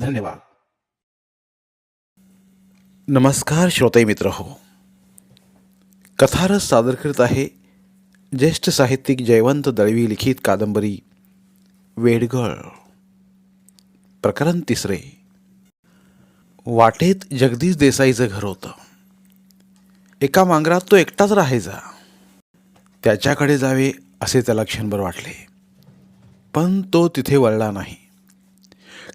धन्यवाद. नमस्कार श्रोते मित्र हो. कथारस सादर करीत आहे ज्येष्ठ साहित्यिक जयवंत दळवी लिखित कादंबरी वेडगळ. प्रकरण तिसरे. वाटेत जगदीश देसाईचं घर होतं. एका मांगरात तो एकटाच राहायचा. त्याच्याकडे जावे असे त्याला क्षणभर वाटले. पण तो तिथे वळला नाही.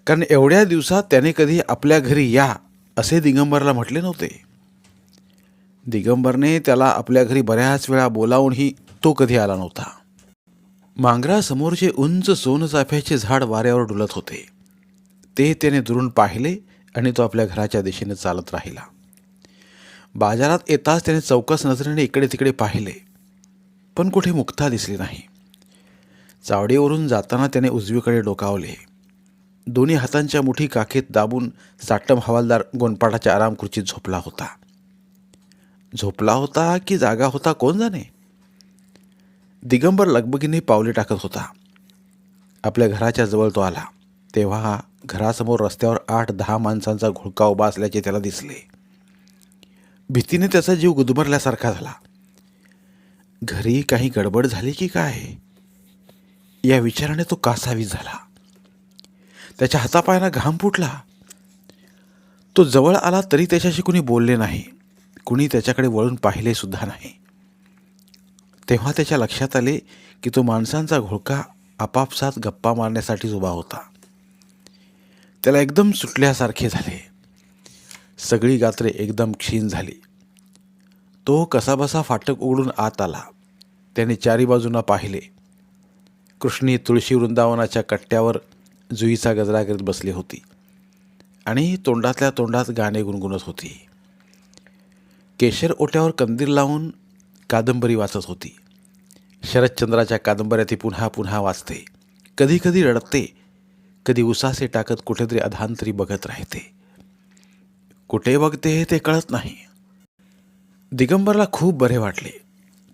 कारण एवढ्या दिवसात त्याने कधी आपल्या घरी या असे दिगंबरला म्हटले नव्हते. दिगंबरने त्याला आपल्या घरी बऱ्याच वेळा बोलावूनही तो कधी आला नव्हता. मांगरासमोरचे उंच सोनचाफ्याचे झाड वाऱ्यावर डुलत होते. ते त्याने दुरून पाहिले आणि तो आपल्या घराच्या दिशेने चालत राहिला. बाजारात येताच त्याने चौकस नजरेने इकडे तिकडे पाहिले. पण कुठे मुक्ता दिसली नाही. चावडीवरून जाताना त्याने उजवीकडे डोकावले. दोन्ही हातांच्या मुठी काखेत दाबून साटम हवालदार गोंडपाटाच्या आराम खुर्चीत झोपला होता. झोपला होता की जागा होता कोण जाणे? दिगंबर लगबगीने पावले टाकत होता. आपल्या घराच्या जवळ तो आला. तेव्हा घरासमोर रस्त्यावर आठ दहा माणसांचा घोळका उभा असल्याचे त्याला दिसले. भीतीने त्याचा जीव गुदमरल्यासारखा झाला. घरी काही गडबड झाली की काय? या विचाराने तो कासावीस झाला. त्याच्या हातापायानं घाम फुटला. तो जवळ आला तरी त्याच्याशी कुणी बोलले नाही. कुणी त्याच्याकडे वळून पाहिले सुद्धा नाही. तेव्हा त्याच्या लक्षात आले की तो माणसांचा घोळका आपापसात गप्पा मारण्यासाठीच उभा होता. त्याला एकदम सुटल्यासारखे झाले. सगळी गात्रे एकदम क्षीण झाली. तो कसाबसा फाटक उघडून आत आला. त्याने चारी बाजूंना पाहिले. कृष्णी तुळशी वृंदावनाच्या कट्ट्यावर जुईचा गजरा करीत बसली होती आणि तोंडातल्या तोंडात गाणे गुणगुणत होती. केशर ओट्यावर कंदील लावून कादंबरी वाचत होती. शरदचंद्राच्या कादंबऱ्या ती पुन्हा पुन्हा वाचते. कधी कधी रडते. कधी उसासे टाकत कुठेतरी अधांतरी बघत राहते. कुठे बघते ते कळत नाही. दिगंबरला खूप बरे वाटले.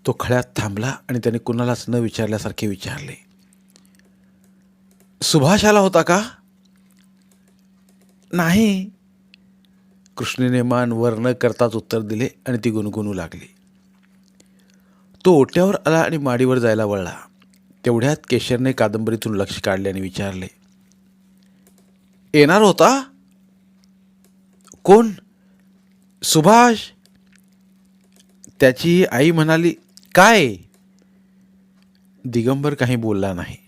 तो खळ्यात थांबला आणि त्याने कुणालाच न विचारल्यासारखे विचारले. सुभाष आला होता का? नाही. कृष्णीने मान वर न करताच उत्तर दिले आणि ती गुणगुणू लागली. तो ओट्यावर आला आणि माडीवर जायला वळला. तेवढ्यात केशरने कादंबरीतून लक्ष काढले आणि विचारले येणार होता? कोण? सुभाष? त्याची आई म्हणाली काय? दिगंबर काही बोलला नाही.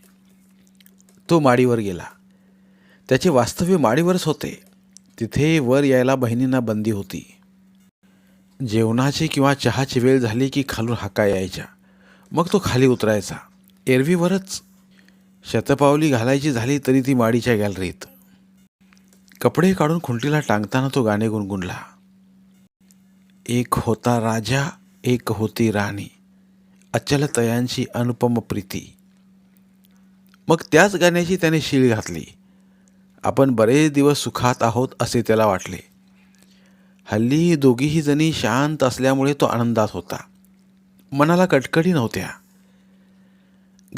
तो माडीवर गेला. त्याचे वास्तव्य माडीवरच होते. तिथे वर यायला बहिणींना बंदी होती. जेवणाची किंवा चहाची वेळ झाली की खालून हाका यायच्या. मग तो खाली उतरायचा. एरवीवरच शतपावली घालायची झाली तरी ती माडीच्या गॅलरीत. कपडे काढून खुंटीला टांगताना तो गाणे गुणगुणला. एक होता राजा एक होती राणी. अचल तयांची अनुपम प्रीती. मग त्याच गाण्याची त्याने शीळ घातली. आपण बरेच दिवस सुखात आहोत असे त्याला वाटले. हल्ली दोघीही जणी शांत असल्यामुळे तो आनंदात होता. मनाला कटकटी नव्हत्या.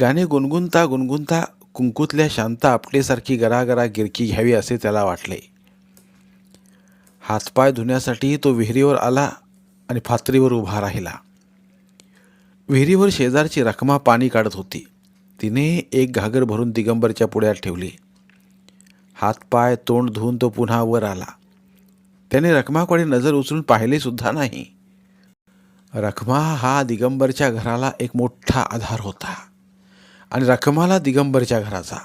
गाणे गुणगुणता गुणगुणता कुंकूतल्या शांता आपटेसारखी गरागरा गिरकी घ्यावी असे त्याला वाटले. हातपाय धुण्यासाठी तो विहिरीवर आला आणि फातरीवर उभा राहिला. विहिरीवर शेजारची रखमा पाणी काढत होती. तिने एक घागर भरून दिगंबरच्या पुढ्यात ठेवली. हातपाय तोंड धुवून तो पुन्हा वर आला. त्याने रखमाकडे नजर उचलून पाहिलेसुद्धा नाही. रखमा हा दिगंबरच्या घराला एक मोठा आधार होता आणि रखमाला दिगंबरच्या घराचा.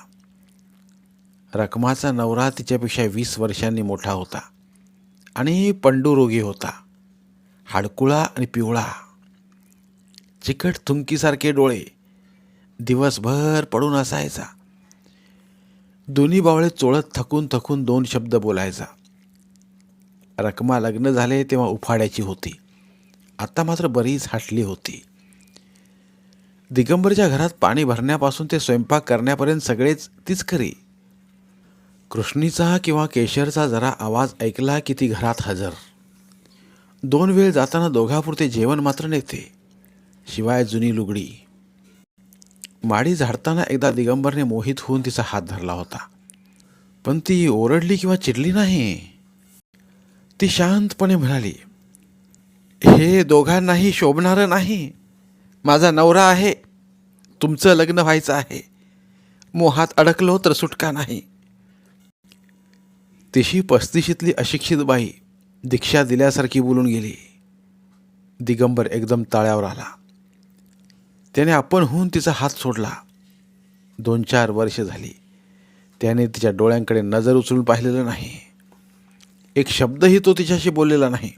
रखमाचा नवरा तिच्यापेक्षा वीस वर्षांनी मोठा होता आणि पंडुरोगी होता. हाडकुळा आणि पिवळा. चिकट थुंकीसारखे डोळे दिवसभर पडून असायचा. दोन्ही बावळे चोळत थकून थकून दोन शब्द बोलायचा. रकमा लग्न झाले तेव्हा उफाड्याची होती. आता मात्र बरीच हाटली होती. दिगंबरच्या घरात पाणी भरण्यापासून ते स्वयंपाक करण्यापर्यंत सगळेच तीच खरी. कृष्णीचा किंवा केशरचा जरा आवाज ऐकला की ती घरात हजर. दोन वेळ जाताना दोघापुरते जेवण मात्र नेते. शिवाय जुनी लुगडी. माडी झाडताना एकदा दिगंबरने मोहित होऊन तिचा हात धरला होता. पण ती ओरडली किंवा चिडली नाही. ती शांतपणे म्हणाली हे दोघांनाही शोभणारं नाही. माझा नवरा आहे. तुमचं लग्न व्हायचं आहे. मोहात अडकलो तर सुटका नाही. तिशी पस्तीशीतली अशिक्षित बाई दीक्षा दिल्यासारखी बोलून गेली. दिगंबर एकदम ताळ्यावर आला. त्याने आपण होऊन तिचा हात सोडला. दोन चार वर्ष झाली. त्याने तिच्या डोळ्यांकडे नजर उचलून पाहिलेलं नाही. एक शब्दही तो तिच्याशी बोललेला नाही.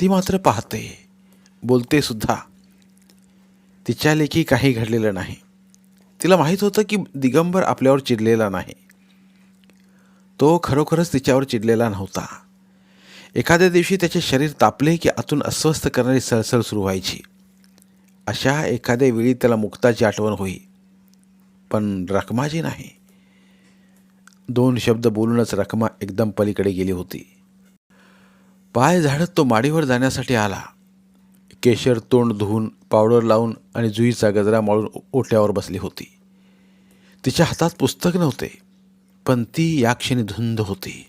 ती मात्र पाहते. बोलते सुद्धा. तिच्या लेखी काही घडलेलं नाही. तिला माहीत होतं की दिगंबर आपल्यावर चिडलेला नाही. तो खरोखरच तिच्यावर चिडलेला नव्हता. एखाद्या दिवशी त्याचे शरीर तापले की आतून अस्वस्थ करणारी सळसळ सुरू व्हायची. अशा एखाद्या वेळी त्याला मुक्ताची आठवण होई. पण रखमाची नाही. दोन शब्द बोलूनच रखमा एकदम पलीकडे गेली होती. पाय झाडत तो माडीवर जाण्यासाठी आला. केशर तोंड धुवून पावडर लावून आणि जुईचा गजरा माळून ओट्यावर बसली होती. तिच्या हातात पुस्तक नव्हते पण ती या क्षणी धुंद होती.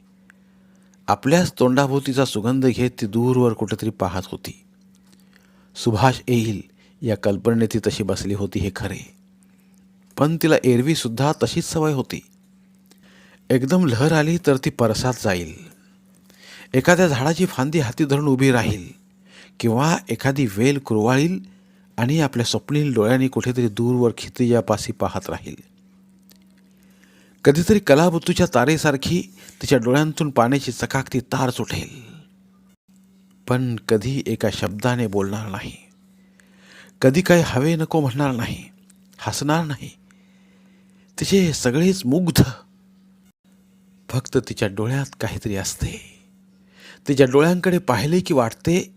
आपल्याच तोंडाभोवतीचा सुगंध घेत ती दूरवर कुठेतरी पाहत होती. सुभाष येईल या कल्पनेने ती तशी बसली होती हे खरे. पण तिला एरवीसुद्धा तशीच सवय होती. एकदम लहर आली तर ती परसात जाईल. एखाद्या झाडाची फांदी हाती धरून उभी राहील किंवा एखादी वेल कुरवाळील आणि आपल्या स्वप्नील डोळ्यांनी कुठेतरी दूरवर खितिजापासी पाहत राहील. कधीतरी कलाबुतूच्या तारेसारखी तिच्या डोळ्यांतून पाण्याची चकाकती तार सुटेल. पण कधी एका शब्दाने बोलणार नाही. कधी काही हवे नको म्हणणार नाही हसणार नाही. तिचे सगळेच मुग्ध. फक्त तिच्या डोळ्यात काहीतरी असते. तिच्या डोळ्यांकडे पाहिले की वाटते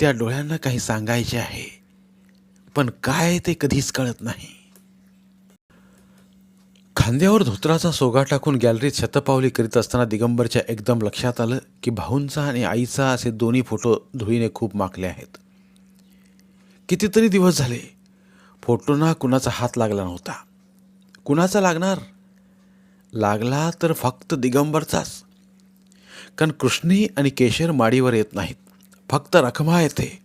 त्या डोळ्यांना काही सांगायचे आहे. पण काय ते कधीच कळत नाही. खांद्यावर धोत्राचा सोगा टाकून गॅलरीत शतपावली करीत असताना दिगंबरच्या एकदम लक्षात आलं की भाऊंचा आणि आईचा असे दोन्ही फोटो धुळीने खूप माकले आहेत. कितीतरी दिवस झाले. फोटोंना कुणाचा हात लागला नव्हता. कुणाचा लागणार? लागला तर फक्त दिगंबरचाच. कारण कृष्णी आणि केशर माडीवर येत नाहीत. फक्त रखमा येते.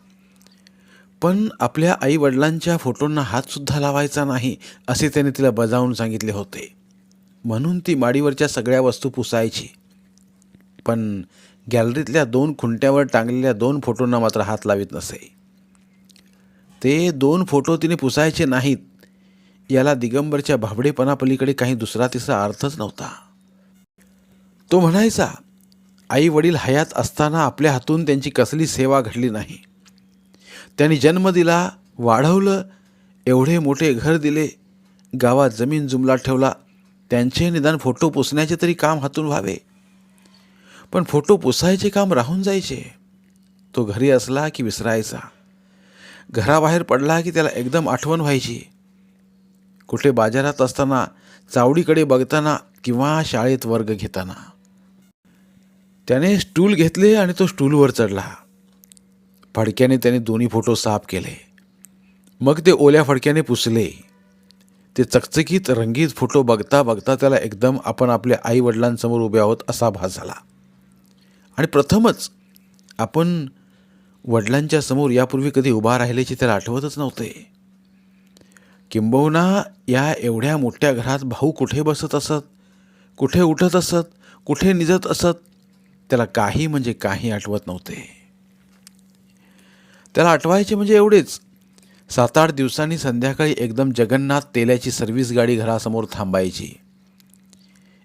पण आपल्या आईवडिलांच्या फोटोंना हातसुद्धा लावायचा नाही असे त्याने तिला बजावून सांगितले होते. म्हणून ती माडीवरच्या सगळ्या वस्तू पुसायची. पण गॅलरीतल्या दोन खुंट्यावर टांगलेल्या दोन फोटोंना मात्र हात लावित नसे. ते दोन फोटो तिने पुसायचे नाहीत. याला दिगंबरच्या भाबडेपणापलीकडे काही दुसरा तिसरा अर्थच नव्हता. तो म्हणायचा आई वडील हयात असताना आपल्या हातून त्यांची कसली सेवा घडली नाही. त्यांनी जन्म दिला वाढवलं एवढे मोठे घर दिले गावात जमीन जुमला ठेवला. त्यांचे निदान फोटो पुसण्याचे तरी काम हातून व्हावे. पण फोटो पुसायचे काम राहून जायचे. तो घरी असला की विसरायचा. घराबाहेर पडला की त्याला एकदम आठवण व्हायची. कुठे बाजारात असताना चावडीकडे बघताना किंवा शाळेत वर्ग घेताना. त्याने स्टूल घेतले आणि तो स्टूलवर चढला. फडक्याने त्याने दोन्ही फोटो साफ केले. मग ते ओल्या फडक्याने पुसले. ते चकचकीत रंगीत फोटो बघता बघता त्याला एकदम आपण आपल्या आई वडिलांसमोर उभे आहोत असा भास झाला. आणि प्रथमच आपण वडिलांच्या समोर यापूर्वी कधी उभा राहिल्याचे त्याला आठवतच नव्हते. किंबहुना या एवढ्या मोठ्या घरात भाऊ कुठे बसत असत? कुठे उठत असत? कुठे निजत असत? त्याला काही म्हणजे काही आठवत नव्हते. त्याला आठवायचे म्हणजे एवढेच. सात आठ दिवसांनी संध्याकाळी एकदम जगन्नाथ तेलाची सर्व्हिस गाडी घरासमोर थांबायची.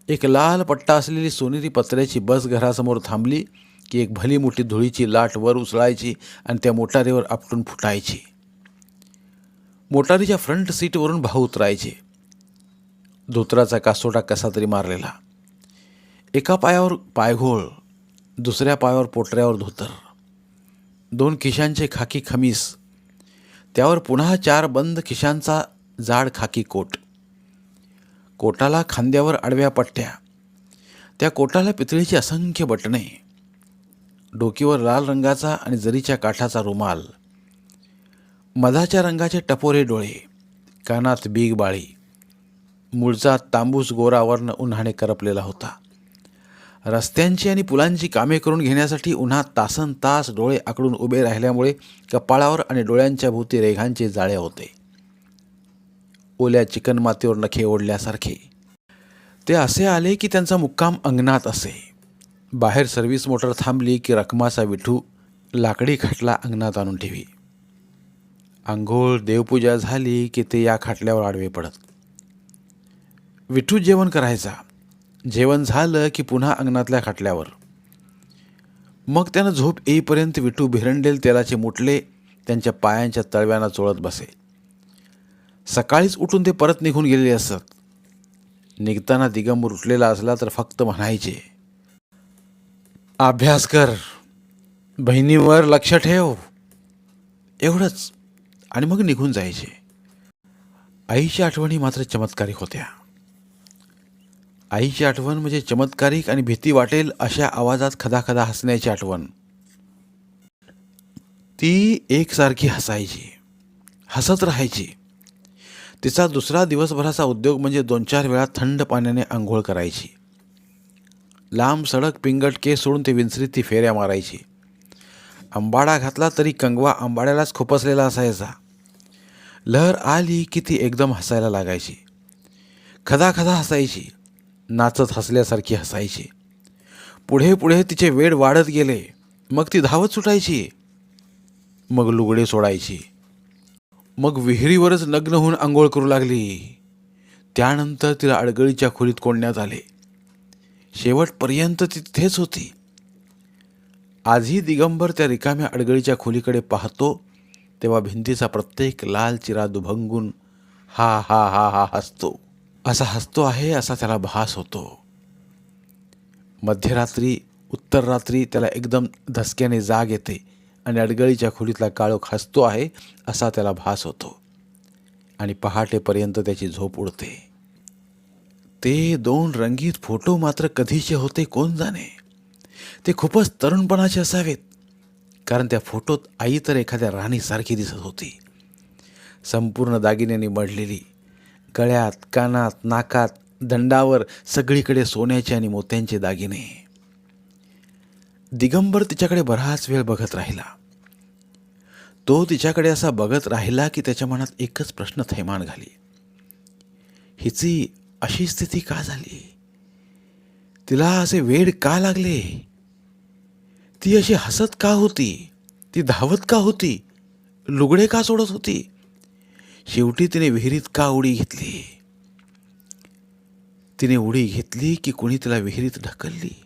एक लाल पट्टा असलेली सोनेरी पत्र्याची बस घरासमोर थांबली. की एक भली मोठी धुळीची लाट वर उचलायची आणि त्या मोटारीवर आपटून फुटायची. मोटारीच्या फ्रंट सीटवरून भाऊ उतरायचे. धोत्राचा कासोटा कसा तरी मारलेला. एका पायावर पायघोळ दुसऱ्या पायावर पोटऱ्यावर धोतर. दोन खिशांचे खाकी खमीस. त्यावर पुन्हा चार बंद खिशांचा जाड खाकी कोट. कोटाला खांद्यावर आडव्या पट्ट्या. त्या कोटाला पितळीची असंख्य बटणे. डोकीवर लाल रंगाचा आणि जरीच्या काठाचा रुमाल. मधाच्या रंगाचे टपोरे डोळे कानात बीग बाळी. मूळचा तांबूस गोरावर्ण उन्हाने करपलेला होता. रस्त्यांची आणि पुलांची कामे करून घेण्यासाठी उन्हात तासन तास डोळे आकडून उभे राहिल्यामुळे कपाळावर आणि डोळ्यांच्या भोवती रेघांचे जाळे होते. ओल्या चिकनमातीवर नखे ओढल्यासारखे ते असे आले की त्यांचा मुक्काम अंगणात असे. बाहेर सर्व्हिस मोटर थांबली की रकमाचा विठू लाकडी खाटला अंगणात आणून ठेवी. आंघोळ देवपूजा झाली की ते या खाटल्यावर आडवे पडत. विठू जेवण करायचा. जेवण झालं की पुन्हा अंगणातल्या खाटल्यावर. मग त्यानं झोप येईपर्यंत विठू भिरंडेल तेलाचे मुटले त्यांच्या पायांच्या तळव्यानं चोळत बसे. सकाळीच उठून ते परत निघून गेलेले असत. निघताना दिगंबर उठलेला असला तर फक्त म्हणायचे अभ्यास कर. बहिणीवर लक्ष ठेव. एवढंच. आणि मग निघून जायचे. आईच्या आठवणी मात्र चमत्कारिक होत्या. आईची आठवण म्हणजे चमत्कारिक आणि भीती वाटेल अशा आवाजात खदाखदा हसण्याची आठवण. ती एकसारखी हसायची. हसत राहायची. तिचा दुसरा दिवसभराचा उद्योग म्हणजे दोन चार वेळा थंड पाण्याने आंघोळ करायची. लांब सडक पिंगट केस सोडून ते विंचरीत ती फेऱ्या मारायची. आंबाडा घातला तरी कंगवा आंबाड्यालाच खुपसलेला असायचा. लहर आली की ती एकदम हसायला लागायची. खदा खदा हसायची. नाचत हसल्यासारखी हसायची. पुढे पुढे तिचे वेड वाढत गेले. मग ती धावत सुटायची. मग लुगडे सोडायची. मग विहिरीवरच नग्न होऊन आंघोळ करू लागली. त्यानंतर तिला अडगळीच्या खोलीत कोंडण्यात आले. शेवटपर्यंत तिथेच होती. आजही दिगंबर त्या रिकाम्या अडगळीच्या खोलीकडे पाहतो तेव्हा भिंतीचा प्रत्येक लाल चिरा दुभंगून हा हा हा हा हसतो. असा हसतो आहे असा त्याला भास होतो. मध्यरात्री उत्तर रात्री त्याला एकदम धसक्याने जाग येते आणि अडगळीच्या खोलीतला काळोख हसतो आहे असा त्याला भास होतो. आणि पहाटेपर्यंत त्याची झोप उडते. ते दोन रंगीत फोटो मात्र कधीचे होते कोण जाणे? ते खूपच तरुणपणाचे असावेत. कारण त्या फोटोत आई तर एखाद्या राणीसारखी दिसत होती. संपूर्ण दागिन्यांनी मढलेली गळ्यात कानात नाकात दंडावर सगळीकडे सोन्याचे आणि मोत्यांचे दागिने. दिगंबर तिच्याकडे बराच वेळ बघत राहिला. तो तिच्याकडे असा बघत राहिला की त्याच्या मनात एकच प्रश्न थैमान घाली. हिची अशी स्थिती का झाली? तिला असे वेड का लागले? ती अशी हसत का होती? ती धावत का होती? लुगडे का सोडत होती? शेवटी तिने विहिरीत का उडी घेतली? तिने उडी घेतली की कुणी तिला विहिरीत ढकलली?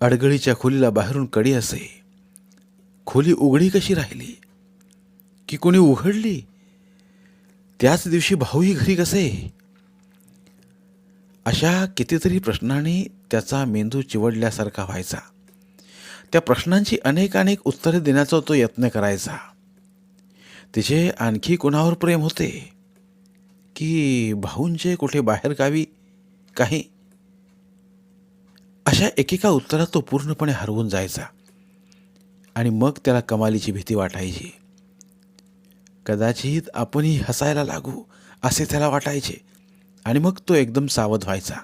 अडगळीच्या खोलीला बाहेरून कडी असे. खोली उघडी कशी राहिली? की कोणी उघडली? त्याच दिवशी भाऊही घरी कसे? अशा कितीतरी प्रश्नांनी त्याचा मेंदू चिवडल्यासारखा व्हायचा. त्या प्रश्नांची अनेक अनेक उत्तरे देण्याचा तो यत्न करायचा. तिचे आणखी कुणावर प्रेम होते? की भाऊंचे कुठे बाहेर गावी? काही? अशा एकेका उत्तरात तो पूर्णपणे हरवून जायचा. आणि मग त्याला कमालीची भीती वाटायची. कदाचित आपणही हसायला लागू असे त्याला वाटायचे. आणि मग तो एकदम सावध व्हायचा.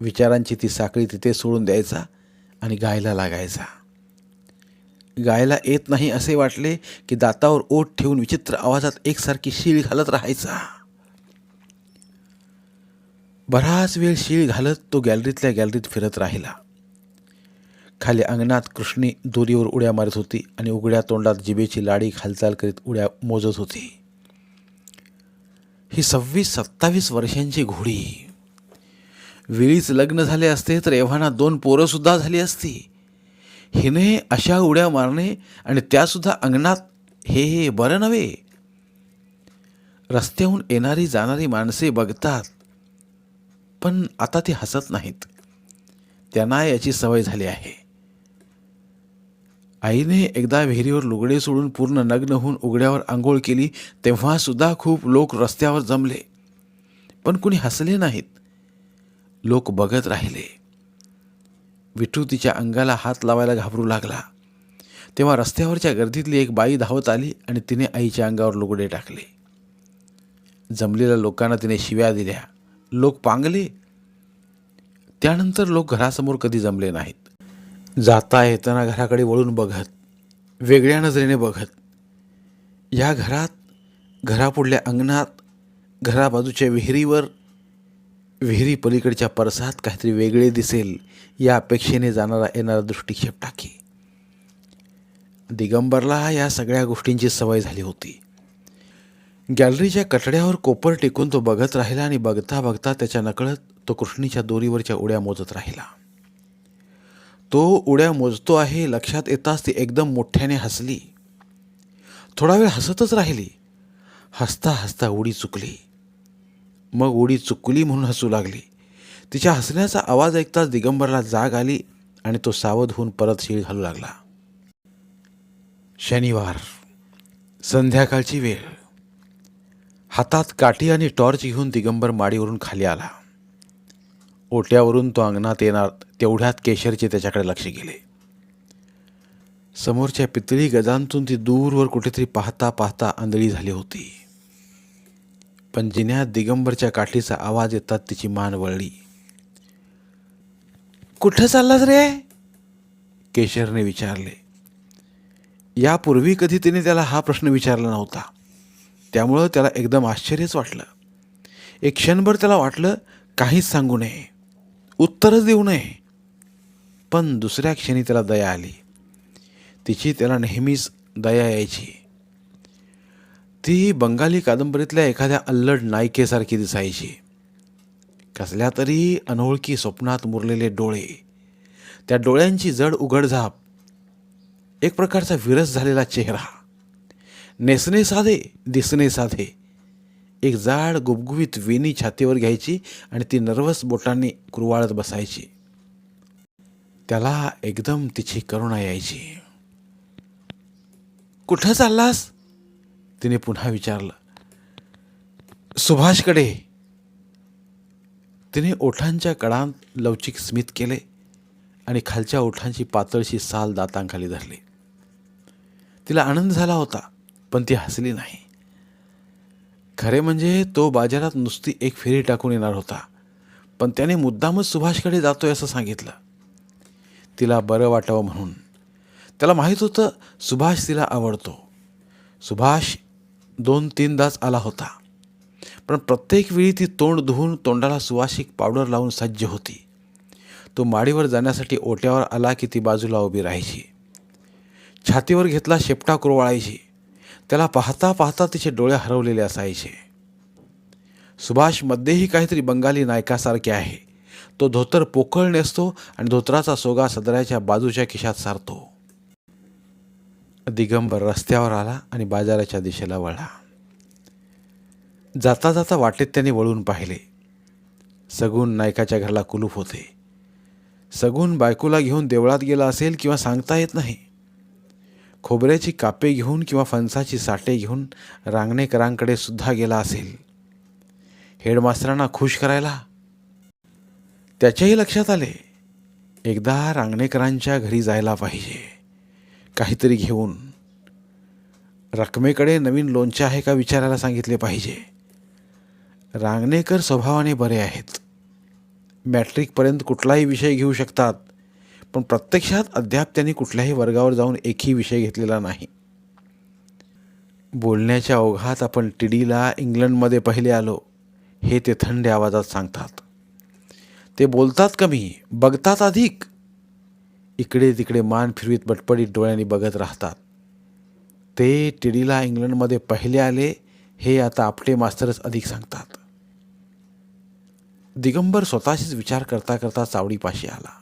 विचारांची ती साखळी तिथे सोडून द्यायचा आणि गायला लागायचा. गायला येत नाही असे वाटले की दातावर ओठ ठेवून विचित्र आवाजात एकसारखी शीळ घालत राहायचा. बराच वेळ शीळ घालत तो गॅलरीतल्या गॅलरीत फिरत राहिला. खाली अंगणात कृष्णी दोरीवर उड्या मारत होती आणि उघड्या तोंडात जिभेची लाडी हालचाल करीत उड्या मोजत होती. ही सव्वीस सत्तावीस वर्षांची घोडी. वेळीच लग्न झाले असते तर एव्हाना दोन पोरंसुद्धा झाली असती. हिने अशा उड्या मारणे आणि त्यासुद्धा अंगणात हे हे बरं नव्हे. रस्त्याहून येणारी जाणारी माणसे बघतात पण आता ते हसत नाहीत. त्यांना याची सवय झाली आहे. आईने एकदा विहिरीवर लुगडे सोडून पूर्ण नग्न होऊन उघड्यावर आंघोळ केली तेव्हा सुद्धा खूप लोक रस्त्यावर जमले. पण कुणी हसले नाहीत. लोक बघत राहिले. विठू तिच्या अंगाला हात लावायला घाबरू लागला. तेव्हा रस्त्यावरच्या गर्दीतली एक बाई धावत आली आणि तिने आईच्या अंगावर लुगडे टाकले. जमलेल्या लोकांना तिने शिव्या दिल्या. लोक पांगले. त्यानंतर लोक घरासमोर कधी जमले नाहीत. जाता येताना घराकडे वळून बघत वेगळ्या नजरेने बघत या घरात घरापुढल्या अंगणात घराबाजूच्या विहिरीवर विहिरी पलीकडच्या परसात काहीतरी वेगळे दिसेल या अपेक्षेने जाणारा येणारा दृष्टिक्षेप टाकी. दिगंबरला या सगळ्या गोष्टींची सवय झाली होती. गॅलरीच्या कटड्यावर कोपर टेकून तो बघत राहिला आणि बघता बघता त्याच्या नकळत तो कृष्णीच्या दोरीवरच्या उड्या मोजत राहिला. तो उड्या मोजतो आहे लक्षात येताच ती एकदम मोठ्याने हसली. थोडा वेळ हसतच राहिली. हसता हसता उडी चुकली. मग उडी चुकली म्हणून हसू लागली. तिच्या हसण्याचा आवाज ऐकताच दिगंबरला जाग आली आणि तो सावध होऊन परत शिळ घालू लागला. शनिवार संध्याकाळची वेळ. हातात काठी आणि टॉर्च घेऊन दिगंबर माडीवरून खाली आला. ओट्यावरून तो अंगणात येणार तेवढ्यात केशरचे त्याच्याकडे लक्ष गेले. समोरच्या पितळी गजांतून ती दूरवर कुठेतरी पाहता पाहता आंधळी झाली होती. पण जिन्यात दिगंबरच्या काठीचा आवाज येतात तिची मान वळली. कुठं चाललास रे? केशरने विचारले. यापूर्वी कधी तिने त्याला हा प्रश्न विचारला नव्हता. त्यामुळं त्याला एकदम आश्चर्यच वाटलं. एक क्षणभर त्याला वाटलं काहीच सांगू नये. उत्तरच देऊ नये. पण दुसऱ्या क्षणी त्याला दया आली. तिची त्याला नेहमीच दया यायची. ती बंगाली कादंबरीतल्या एखाद्या अल्लड नायिकेसारखी दिसायची. कसल्या तरी अनोळखी स्वप्नात मुरलेले डोळे. त्या डोळ्यांची जड उघडझाप. एक प्रकारचा विरस झालेला चेहरा. नेसणे साधे दिसणे साधे. एक जाड गुबगुबीत वेणी छातीवर घ्यायची आणि ती नर्वस बोटांनी कुरवाळत बसायची. त्याला एकदम तिची करुणा यायची. कुठं चाललास? तिने पुन्हा विचारलं. सुभाषकडे. तिने ओठांच्या कडांत लवचिक स्मित केले आणि खालच्या ओठांची पातळशी साल दातांखाली धरली. तिला आनंद झाला होता पण ती हसली नाही. खरे म्हणजे तो बाजारात नुसती एक फेरी टाकून येणार होता. पण त्याने मुद्दामच सुभाषकडे जातोय असं सांगितलं. तिला बरं वाटावं म्हणून. त्याला माहीत होतं सुभाष तिला आवडतो. सुभाष दोन तीनदाच आला होता. पण प्रत्येक वेळी ती तोंड धुवून तोंडाला सुवासिक पावडर लावून सज्ज होती. तो माडीवर जाण्यासाठी ओट्यावर आला की ती बाजूला उभी राहायची. छातीवर घेतला शेपटा कुरवाळायची. त्याला पाहता पाहता तिचे डोळे हरवलेले असायचे. सुभाष मध्येही काहीतरी बंगाली नायकासारखे आहे. तो धोतर पोकळ नेसतो आणि धोतराचा सोगा सदऱ्याच्या बाजूच्या खिशात सारतो. दिगंबर रस्त्यावर आला आणि बाजाराच्या दिशेला वळला. जाता जाता वाटेत त्याने वळून पाहिले. सगून नायकाच्या घराला कुलूप होते. सगून बायकोला घेऊन देवळात गेला असेल किंवा सांगता येत नाही. खोबऱ्याची कापे घेऊन किंवा फणसाची साठे घेऊन रांगणेकरांकडे सुद्धा गेला असेल. हेडमास्तरांना खुश करायला? त्याच्याही लक्षात आले. एकदा रांगणेकरांच्या घरी जायला पाहिजे. काहीतरी घेऊन. रकमेकडे नवीन लोणचे आहे का विचारायला सांगितले पाहिजे. रांगणेकर स्वभावाने बरे आहेत. मॅट्रिकपर्यंत कुठलाही विषय घेऊ शकतात. पण प्रत्यक्षात अद्याप त्यांनी कुठल्याही वर्गावर जाऊन एकही विषय घेतलेला नाही. बोलण्याच्या ओघात आपण टिडीला इंग्लंडमध्ये पहिले आलो हे ते थंड आवाजात सांगतात. ते बोलतात कमी बघतात अधिक. इकडे तिकडे मान फिरवीत बटपडीत डोळ्यांनी बघत राहतात. ते टिडीला इंग्लंडमध्ये पहिले आले हे आता आपटे मास्तरच अधिक सांगतात. दिगंबर स्वतःशीच विचार करता करता चावडीपाशी आला.